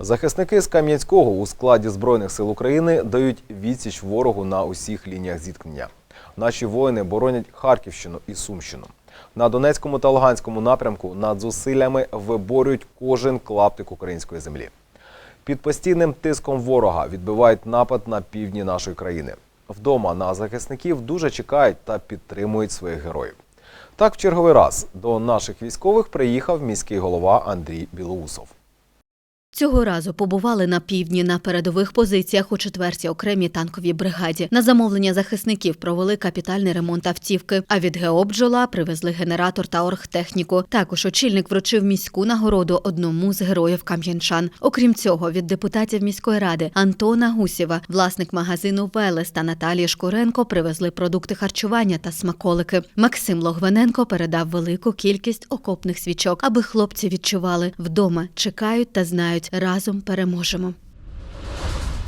Захисники з Кам'янського у складі Збройних сил України дають відсіч ворогу на усіх лініях зіткнення. Наші воїни боронять Харківщину і Сумщину. На Донецькому та Луганському напрямку над зусиллями виборюють кожен клаптик української землі. Під постійним тиском ворога відбивають напад на півдні нашої країни. Вдома на захисників дуже чекають та підтримують своїх героїв. Так, в черговий раз до наших військових приїхав міський голова Андрій Білоусов. Цього разу побували на півдні на передових позиціях у 4-й окремій танковій бригаді. На замовлення захисників провели капітальний ремонт автівки. А від ГЕО «Бджола» привезли генератор та оргтехніку. Також очільник вручив міську нагороду одному з героїв кам'янчан. Окрім цього, від депутатів міської ради Антона Гусєва, власник магазину Велес та Наталії Шкуренко привезли продукти харчування та смаколики. Максим Логвиненко передав велику кількість окопних свічок, аби хлопці відчували вдома, чекають та знають разом переможемо.